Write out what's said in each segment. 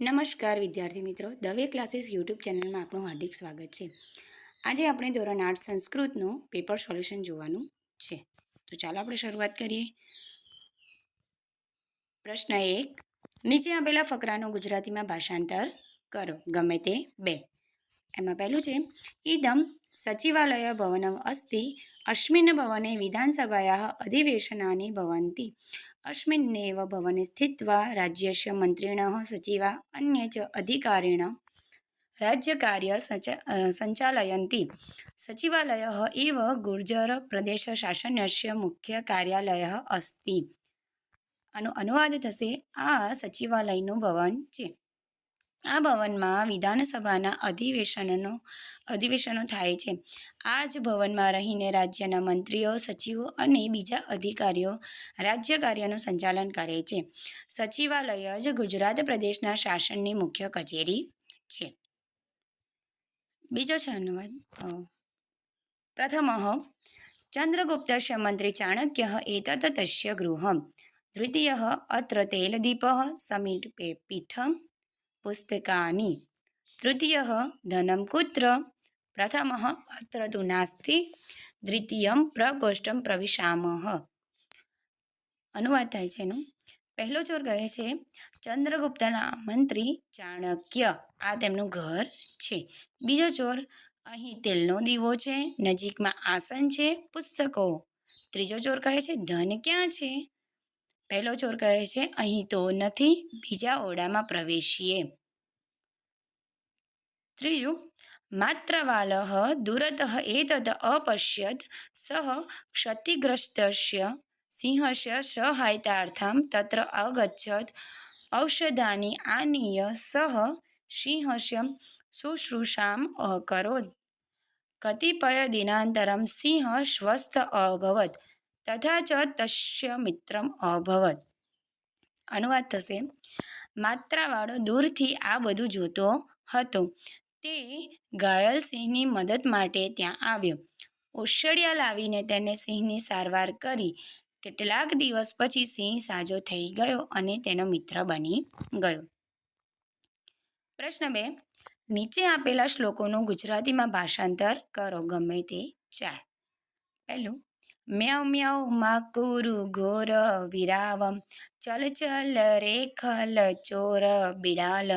નમસ્કાર વિદ્યાર્થી મિત્રો, દવે ક્લાસીસ યુટ્યુબ ચેનલમાં આપણું હાર્દિક સ્વાગત છે. આજે આપણે ધોરણ આઠ સંસ્કૃતનું પેપર સોલ્યુશન જોવાનું છે. તો ચાલો આપણે શરૂઆત કરીએ. પ્રશ્ન એક, નીચે આપેલા ફકરાનું ગુજરાતીમાં ભાષાંતર કરો, ગમે તે બે. એમાં પહેલું છે ઇદમ સચિવાલય ભવનમ અસ્તિ અશ્વિન ભવને વિધાનસભાયા અધિવેશનાની અસ્મિન્નેવ ભવને સ્થિત્વા રાજ્યસ્ય મંત્રિણઃ સચિવા અન્ય ચ અધિકારીણ રાજ્યકાર્ય સંચાલયન્તિ સચિવાલય એવ ગુર્જર પ્રદેશ શાસનસ્ય મુખ્ય કાર્યાલય અસ્તિ. આનો અનુવાદ થશે આ સચિવાલયનું ભવન છે. આ ભવનમાં વિધાનસભાના અધિવેશનનો, અધિવેશનો થાય છે. આ જ ભવનમાં રહીને રાજ્યના મંત્રીઓ, સચિવો અને બીજા અધિકારીઓ રાજ્ય કાર્યનું સંચાલન કરે છે. સચિવાલય જ ગુજરાત પ્રદેશના શાસનની મુખ્ય કચેરી છે. બીજો છે અનુવાદ. પ્રથમ ચંદ્રગુપ્ત મંત્રી ચાણક્ય એતત તસ્ય ગૃહમ. દ્વિતીય અત્ર તૈલદીપ સમીર પીઠ પુસ્તકાनि તૃતીય धनं कुत्र? પ્રથમ અત્ર तु નાસ્તિ દ્વિતીયમ પ્રકોષ્ઠમ પ્રવિશામઃ અનુવાદ થાય છે એનું પહેલો ચોર કહે છે ચંદ્રગુપ્તના મંત્રી ચાણક્ય, આ તેમનું ઘર છે. બીજો ચોર, અહીં તેલનો દીવો છે, નજીકમાં આસન છે, પુસ્તકો. ત્રીજો ચોર કહે છે, ધન ક્યાં છે? પહેલો ચોર કહે છે, અહીં તો નથી, બીજા ઓરડામાં પ્રવેશીએ. ત્રીજું માત્ર વાલહ દુરતઃ એતદ અપશ્યત સહ ક્ષતિગ્રસ્તસ્ય સિંહસ્ય સહાયતાર્થમ તત્ર અગચ્છત ઔષધાની આનીય સહ સિંહસ્ય શુશ્રુષામ અકરોત કતિપય દિનાંતરમ સિંહ સ્વસ્થ અભવત તથા ચ તસ્ય મિત્રમ અભવત અનુવાદ થશે માત્રાવાળો દૂરથી આ બધું જોતો હતો તે ઘાયલ સિંહની મદદ માટે ત્યાં આવ્યો। ઓશળિયા લાવીને તેને સિંહની સારવાર કરી। કેટલાક દિવસ પછી સિંહ સાજો થઈ ગયો અને તેનો મિત્ર બની ગયો। પ્રશ્ન બે, નીચે આપેલા શ્લોકોનું ગુજરાતીમાં ભાષાંતર કરો, ગમે તે ચાર। પહેલું મ્યાઉ મ્યાઉ માકુરુ ઘોર વિરાવમ, ચલ ચલ રેખલ ચોર બિડાલ,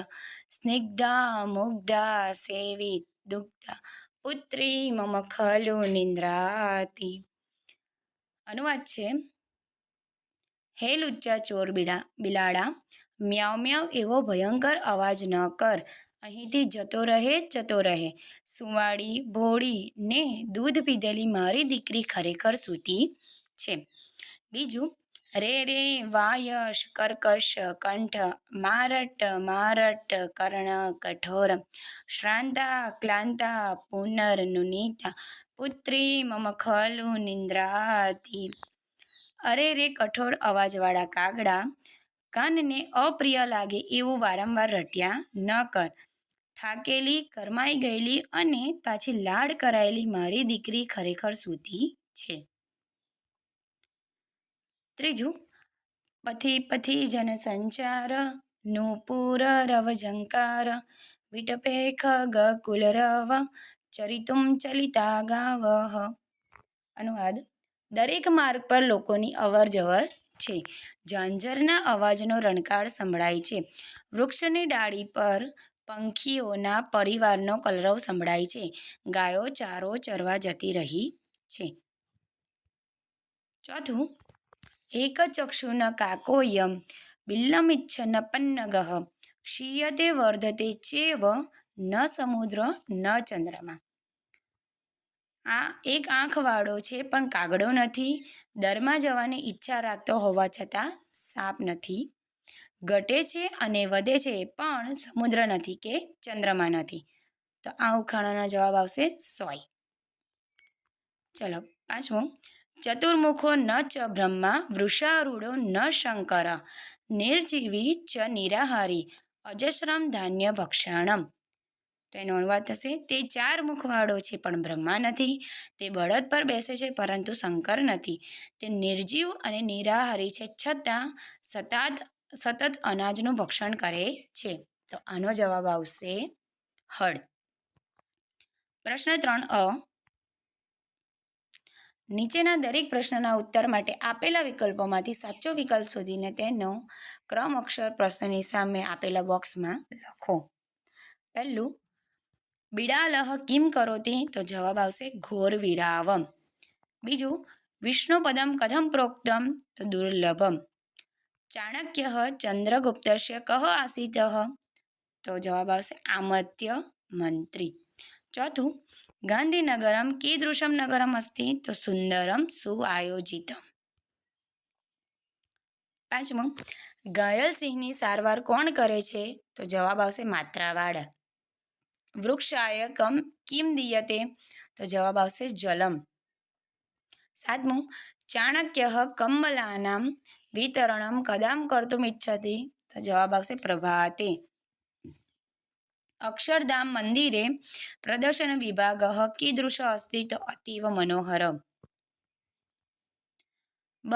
સ્નિગ્ધા મુગ્ધા સેવી દુગ્ધા, પુત્રી મમ ખલુ નિંદ્રાતી. અનુવાદ છે. હે લુચ્ચા ચોર બિડા, બિલાડા, મ્યાઉ મ્યાઉ એવો ભયંકર અવાજ ન કર. અહીંથી જતો રહે જતો રહે. સુવાળી, ભોળી ને દૂધ પીધેલી મારી દીકરી ખરેખર સૂતી છે. બીજું, રે રે, વાયશ, કર્કશ, કંઠ, મારટ મારટ, કર્ણ, કઠોર, શ્રાંતા, ક્લાંતા પુનર્નુનીતા પુત્રી, મમ ખલુ, નિંદ્રાતી. અરે, રે, કઠોળ અવાજવાળા કાગડા, કાનને અપ્રિય લાગે એવું વારંવાર રટ્યા ન કર. થાકેલી, કરમાઈ ગયેલી અને પાછી લાડ કરાયેલી મારી દીકરી ખરેખર સુધી છે. ત્રીજું, પથી પથી જન સંચાર નૂપુર રવ ઝંકાર વિટપે ખગ કુલરવ ચરિતુમ ચલિતા ગાવહ અનુવાદ, દરેક માર્ગ પર લોકોની અવર જવર છે. ઝાંઝરના અવાજનો રણકાળ સંભળાય છે. વૃક્ષની ડાળી પર પંખીઓના પરિવારનો કલરવ સંભળાય છે. ગાયો ચારો ચરવા જતી રહી છે. ચોથું, એક ચક્ષુન કાકોયમ બિલ્લમિચ્છન પન્નગહ, ક્ષીયતે વર્ધતે ચેવ, ન સમુદ્ર, ન ચંદ્રમા. આ એક આંખવાળો છે પણ કાગડો નથી. દરમાં જવાની ઈચ્છા રાખતો હોવા છતાં સાપ નથી. ઘટે છે અને વધે છે પણ સમુદ્ર નથી કે ચંદ્રમા નથી. તો આ ઉખાણાનો જવાબ આવશે સોય ચલો, પાંચમું. ચતુર્મુખો ન ચ બ્રહ્મા, વૃષારૂઢો ન શંકર, નિર્જીવી ચ નિરાહારી અજશ્રમ ધાન્ય ભક્ષાણમ. તો એનો અનુવાદ થશે, તે ચાર મુખવાળો છે પણ બ્રહ્મા નથી, તે બળદ પર બેસે છે પરંતુ શંકર નથી. તે નિર્જીવ અને નિરાહારી છે છતાં સતત સતત અનાજનું ભક્ષણ કરે છે. તો આનો જવાબ આવશે હળ. પ્રશ્ન ત્રણ અ. નીચેના દરેક પ્રશ્નના ઉત્તર માટે આપેલા વિકલ્પોમાંથી સાચો વિકલ્પ શોધીને તેનો ક્રમ અક્ષર પ્રશ્નની સામે આપેલા બોક્સમાં લખો. પહેલું, બિડાલહ કિમ કરોતિ? તો જવાબ આવશે, ઘોર વિરાવમ. બીજું, વિષ્ણુપદમ કથમ પ્રોક્તમ? તો દુર્લભમ. ચાણક્ય ચંદ્રગુપ્ત કહો આસીત? તો જવાબ આવશે આમત્ય મંત્રી. ચોથું, ગાંધીનગરમ કીદૃશમ નગરમ અસ્તિ તો સુંદરમ સુઆયોજિતમ. પાંચમું ઘાયલ સિંહની સારવાર કોણ કરે છે? તો જવાબ આવશે માત્રાવાળા વૃક્ષાયકમ કિમ દિયતે? તો જવાબ આવશે જલમ. સાતમું, ચાણક્ય કમલાનામ વિતરણમ કદામ કર્તુમ ઈચ્છતી તો જવાબ આવશે પ્રભાતે. અક્ષરધામ મંદિરે પ્રદર્શન વિભાગ કીદૃશ અસ્તિ તો અતીવ મનોહર. બ.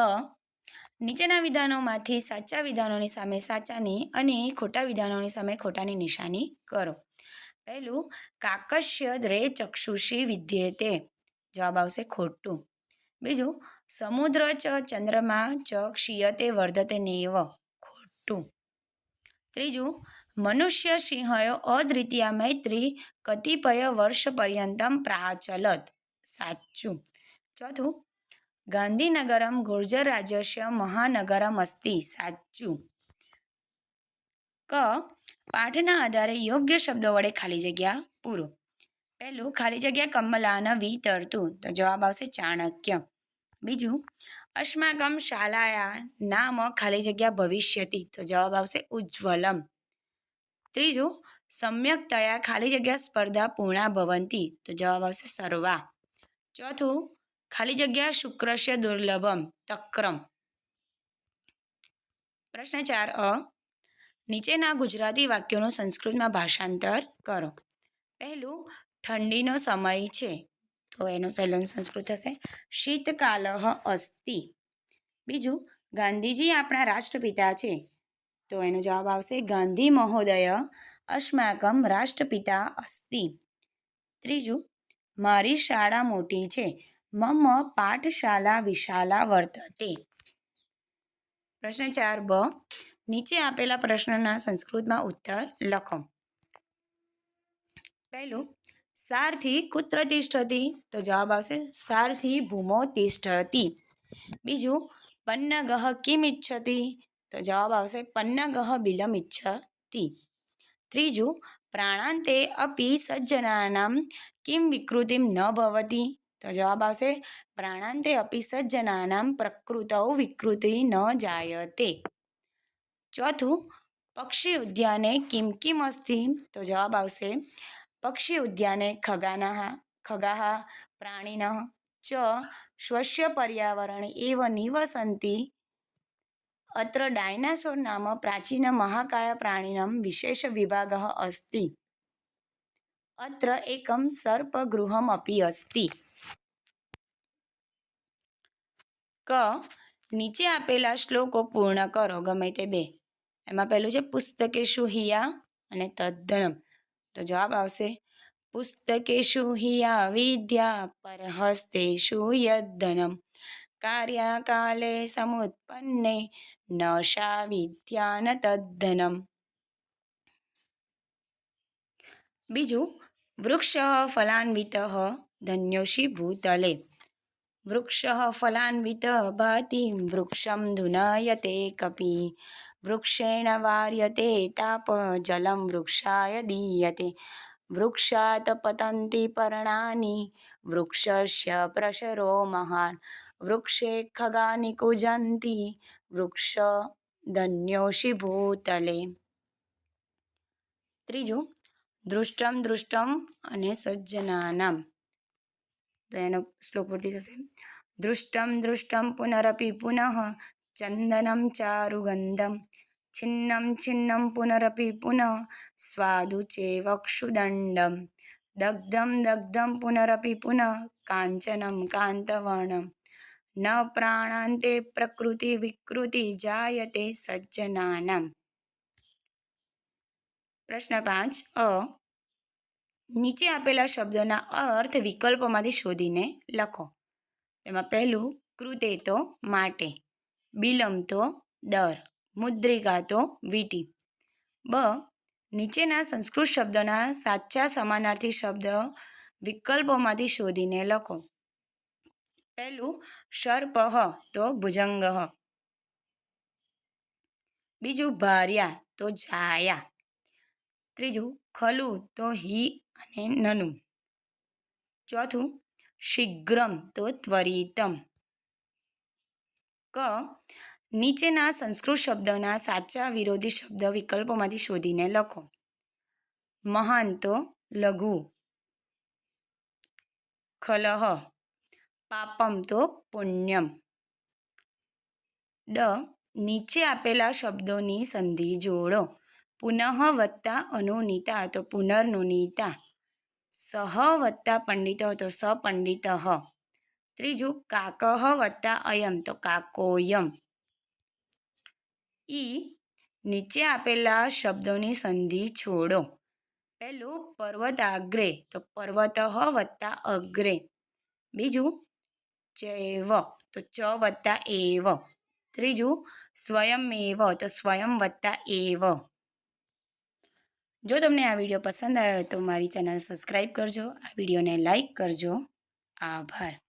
નીચેના વિધાનોમાંથી સાચા વિધાનોની સામે સાચાની અને ખોટા વિધાનોની સામે ખોટાની નિશાની કરો. પહેલું, કાકશ્ય રે ચક્ષુષી વિદ્યેતે જવાબ આવશે ખોટું. બીજું સમુદ્ર ચ, ચંદ્રમા ચ ક્ષીયતે વર્ધતે નેવ. ખોટું. ત્રીજું, મનુષ્ય સિંહયો અદ્વિતીયા મૈત્રી કતિપય વર્ષ પર્યંતમ પ્રાચલત. સાચું. ચોથું, ગાંધીનગરમ ગુર્જર રાજ્યસ્ય મહાનગરમ અસ્તિ. સાચું. ક, પાઠના આધારે યોગ્ય શબ્દો વડે ખાલી જગ્યા પૂરો. પહેલું, ખાલી જગ્યા કમલાના વિતરતું તો જવાબ આવશે ચાણક્ય. બીજું અસ્માકમ શાલાયા નામ ખાલી જગ્યા ભવિષ્યતી. તો જવાબ આવશે ઉજ્જવલમ. ત્રીજું, સમ્યકતયા ખાલી જગ્યા સ્પર્ધા પૂર્ણા ભવંતી. તો જવાબ આવશે સર્વા. ચોથું, ખાલી જગ્યા શુક્રસ્ય દુર્લભમ, તક્રમ. પ્રશ્ન ચાર, અ, નીચેના ગુજરાતી વાક્યોનું સંસ્કૃતમાં ભાષાંતર કરો. પહેલું, ઠંડીનો સમય છે. તો એનું પહેલું સંસ્કૃત થશે શીતકાલ અસ્તિ. બીજું, ગાંધીજી આપણા રાષ્ટ્રપિતા છે. તો એનો જવાબ આવશે ગાંધી મહોદય અસ્માકમ રાષ્ટ્રપિતા અસ્તિ. ત્રીજું, મારી શાળા મોટી છે. મમ પાઠશાલા વિશાલા વર્તતે. પ્રશ્ન ચાર બ, નીચે આપેલા પ્રશ્નના સંસ્કૃતમાં ઉત્તર લખો. પહેલું સારથી કુત્ર તિષ્ઠતી? તો જવાબ આવશે, સારથી ભૂમો તિષ્ઠતી. બીજું, પન્નગહ કિમ ઇચ્છતી? તો જવાબ આવશે, પન્નગહ બિલમ ઇચ્છતી. ત્રીજું, પ્રાણાંતે અપી સજ્જનાનામ કિમ વિકૃતિમ ન ભવતી? તો જવાબ આવશે, પ્રાણાંતે અપી સજ્જનાનામ પ્રકૃતૌ વિકૃતિ ન જાયતે. ચોથું, પક્ષી ઉદ્યાને કિમ કિમ અસ્થિ તો જવાબ આવશે પક્ષી ઉદ્યાને ખગાનાહ, ખગાહ પ્રાણીન ચ, સ્વસ્ય પર્યાવરણે એવ નિવસંતિ. અત્ર ડાયનાસોર નામ પ્રાચીન મહાકાય પ્રાણીનામ વિશેષ વિભાગ અસ્તિ. અત્ર એકમ સર્પગૃહમ અપી અસ્તિ. ક, નીચે આપેલા શ્લોકો પૂર્ણ કરો, ગમે તે બે. એમાં પહેલું છે પુસ્તકેશુ હિયા અને તદ્દનમ તો જવાબ આવશે, પુસ્તકેશુ હિયા વિદ્યા પરહસ્તેષુ યદ્ધનમ. કાર્યકાલે સમુત્પન્ને નશા વિદ્યા ન તદ્ધનમ. બીજું, વૃક્ષ ફલાન્વિત ધન્યોષી ભૂતલે. વૃક્ષ ફલાન્વિત ભાતિ વૃક્ષમ ધુનાયતે કપી. વૃક્ષેણ વાર્યતે તાપ જલમ વૃક્ષાય દીયતે. વૃક્ષાત પતંતિ પર્ણાની, વૃક્ષસ્ય પ્રસરો મહાન. વૃક્ષે ખગાની કુજંતિ, વૃક્ષ ધન્યોષી ભૂતલે. ત્રીજું દૃષ્ટમ દૃષ્ટમ અને સજ્જનાનામ. તો એનો શ્લોક પૂર્તિ થશે. દૃષ્ટમ દૃષ્ટમ પુનરપી પુનઃ, ચંદનમ ચારુગંધમ. છિન્નમ છિન્નમ પુનરપી પુનઃ સ્વાદુ ચેવક્ષુદંડમ દગ્ધમ દગ્ધમ પુનરપી પુનઃ કાંચનમ કાંતવર્ણમ ન પ્રાણાંતે પ્રકૃતિ વિકૃતિ જાયતે સજ્જનાનામ પ્રશ્ન પાંચ અ નીચે આપેલા શબ્દોના અર્થ વિકલ્પોમાંથી શોધીને લખો। એમાં પહેલું, કૃતે તો માટે, બિલમ તો દર। મુદ્રિકા તો વીટી. બ. નીચેના સંસ્કૃત શબ્દોના સાચા સમાનાર્થી શબ્દ વિકલ્પોમાંથી શોધીને લખો. પહેલું સર્પ તો ભુજંગ બીજું, ભાર્યા, તો જાયા. ત્રીજું, ખલુ, તો હિ અને નનુ. ચોથું, શીઘ્રમ, તો ત્વરિતમ. ક. નીચેના સંસ્કૃત શબ્દોના સાચા વિરોધી શબ્દ વિકલ્પોમાંથી શોધીને લખો. મહાન તો લઘુ. ખલહ. પાપમ તો પુણ્યમ. ડ. નીચે આપેલા શબ્દોની સંધિ જોડો. પુનઃ વત્તા અનુનીતા તો પુનર્નુનીતા. સહ વત્તા પંડિત તો સપંડિત. ત્રીજું કાકહ વત્તા અયમ તો કાકોયમ. ઈ નીચે આપેલા શબ્દોની સંધિ છોડો. પહેલું પર્વતાગ્રે તો પર્વત વત્તા અગ્રે. બીજું ચૈવ, તો ચ વત્તા એવ. ત્રીજું સ્વયમેવ તો સ્વયં વત્તા એવ. જો તમને આ વીડિયો પસંદ આવ્યો તો મારી ચેનલ સબસ્ક્રાઈબ કરજો, આ વિડીયોને લાઈક કરજો. આભાર.